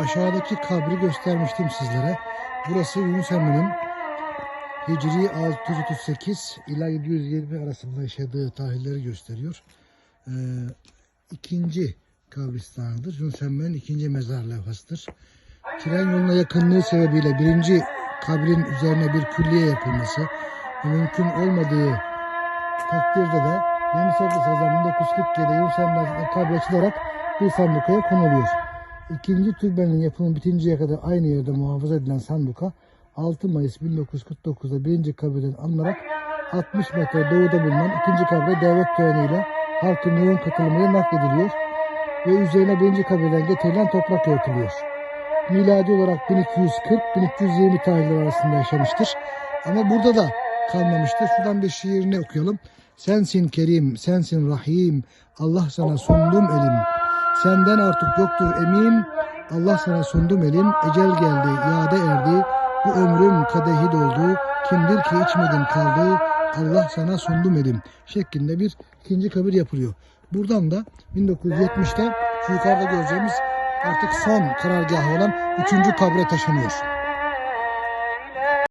Aşağıdaki kabri göstermiştim sizlere. Burası Yunus Emre'nin Hicri 638 ila 720 arasında yaşadığı tarihleri gösteriyor. Ee, ikinci kabristanıdır. Yunus Emre'nin ikinci mezar levhasıdır. Tren yoluna yakınlığı sebebiyle birinci kabrin üzerine bir külliye yapılması mümkün olmadığı takdirde de 28 Haziran 1947'de Yunus Emre kabri açılarak bir sandukaya konuluyor. İkinci türbenin yapımı bitinceye kadar aynı yerde muhafaza edilen sanduka 6 Mayıs 1949'da birinci kabirden alınarak 60 metre doğuda bulunan ikinci kabre devlet töreniyle halkın yoğun katılımıyla naklediliyor ve üzerine birinci kabirden getirilen toprak örtülüyor. Miladi olarak 1240-1320 tarihleri arasında yaşamıştır. Ama burada da kalmamıştır. Şuradan bir şiirini okuyalım. Sensin Kerim, sensin Rahim, Allah sana sundum elim. Senden artık yoktur emin, Allah sana sundum elim. Ecel geldi, yade erdi, bu ömrüm kadehi doldu. Kimdir ki içmedin kaldı, Allah sana sundum elim. Şeklinde bir ikinci kabir yapılıyor. Buradan da 1970'te şu yukarıda göreceğimiz artık son karargahı olan üçüncü kabre taşınıyor.